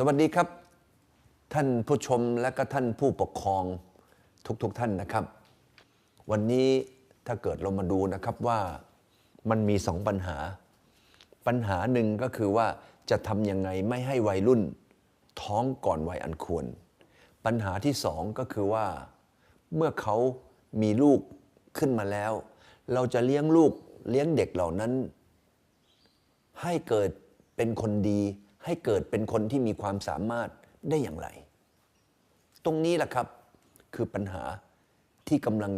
สวัสดีครับ ท่านผู้ชมและก็ท่านผู้ปกครองทุกๆทท่านนะครับ วันนี้ถ้าเกิดเรามาดูนะครับว่ามันมีสองปัญหา ปัญหาหนึ่งก็คือว่าจะทำยังไงไม่ให้วัยรุ่นท้องก่อนวัยอันควร ปัญหาที่สองก็คือว่า เมื่อเขามีลูกขึ้นมาแล้ว เราจะเลี้ยงลูกเลี้ยงเด็กเหล่านั้น ให้เกิดเป็นคนดี ให้เกิดเป็นคนที่มีความสามารถได้อย่างไร ตรงนี้แหละครับคือปัญหาที่กำลัง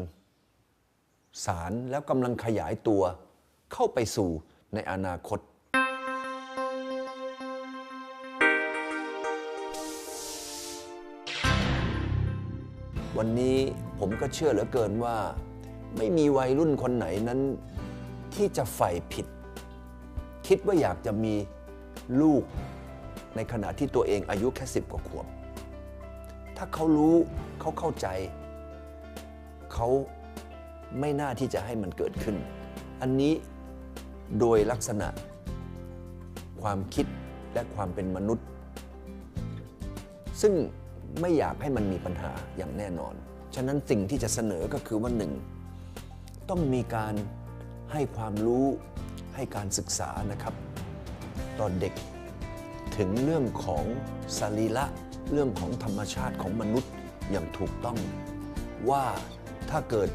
สารแล้วกำลังขยายตัวเข้าไปสู่ในอนาคต วันนี้ผมก็เชื่อเหลือเกินว่า ไม่มีวัยรุ่นคนไหนนั้น ที่จะใฝ่ผิด คิดว่าอยากจะมีลูก ในขณะที่ตัวเองอายุแค่สิบกว่าขวบ ถ้าเขารู้เขาเข้าใจ เขาไม่น่าที่จะให้มันเกิดขึ้น อันนี้โดยลักษณะ ความคิดและความเป็นมนุษย์ ซึ่งไม่อยากให้มันมีปัญหาอย่างแน่นอน ฉะนั้นสิ่งที่จะเสนอก็คือว่าหนึ่งต้องมีการให้ความรู้ให้การศึกษานะครับ ตอนเด็ก ถึงเรื่องของสรีระเรื่องของธรรมชาติของมนุษย์อย่างถูกต้อง ว่าถ้าเกิด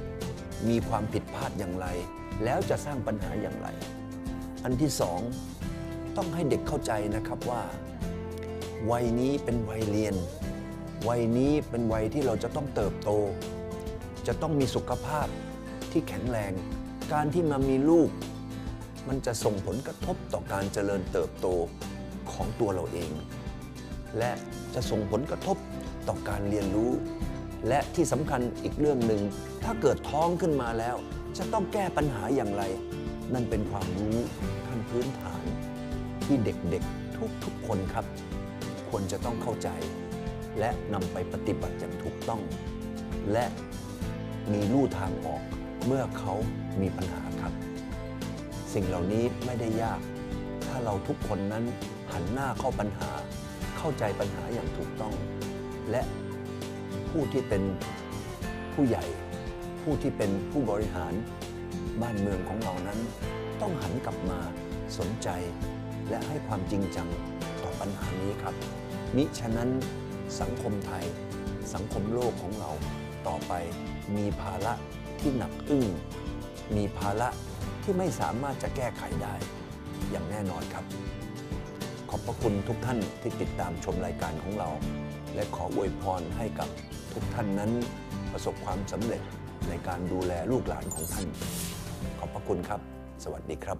มีความผิดพลาดอย่างไร แล้วจะสร้างปัญหาอย่างไร อันที่สองต้องให้เด็กเข้าใจนะครับว่า วัยนี้เป็นวัยเรียน วัยนี้เป็นวัยที่เราจะต้องเติบโต จะต้องมีสุขภาพที่แข็งแรง การที่มามีลูก มันจะส่งผลกระทบต่อการเจริญเติบโต ของตัวเราเอง และจะส่งผลกระทบต่อการเรียนรู้ และที่สำคัญอีกเรื่องหนึ่ง ถ้าเกิดท้องขึ้นมาแล้ว จะต้องแก้ปัญหาอย่างไร นั่นเป็นความรู้ขั้นพื้นฐาน ที่เด็กๆทุกๆคนครับ ควรจะต้องเข้าใจ และนำไปปฏิบัติอย่างถูกต้อง และมีลู่ทางออกเมื่อเขามีปัญหาครับ สิ่งเหล่านี้ไม่ได้ยากาเราทุกคนนั้นหันหน้าเข้าปัญหา เข้าใจปัญหาอย่างถูกต้อง และผู้ที่เป็นผู้ใหญ่ ผู้ที่เป็นผู้บริหารบ้านเมืองของเรานั้น ต้องหันกลับมาสนใจ และให้ความจริงจังต่อปัญหานี้ครับ มิฉะนั้นสังคมไทย สังคมโลกของเราต่อไปมีภาระที่หนักอึ้งมีภาระที่ไม่สามารถจะแก้ไขได้ อย่างแน่นอนครับ ขอบพระคุณทุกท่านที่ติดตามชมรายการของเรา และขออวยพรให้กับทุกท่านนั้นประสบความสำเร็จในการดูแลลูกหลานของท่าน ขอบพระคุณครับ สวัสดีครับ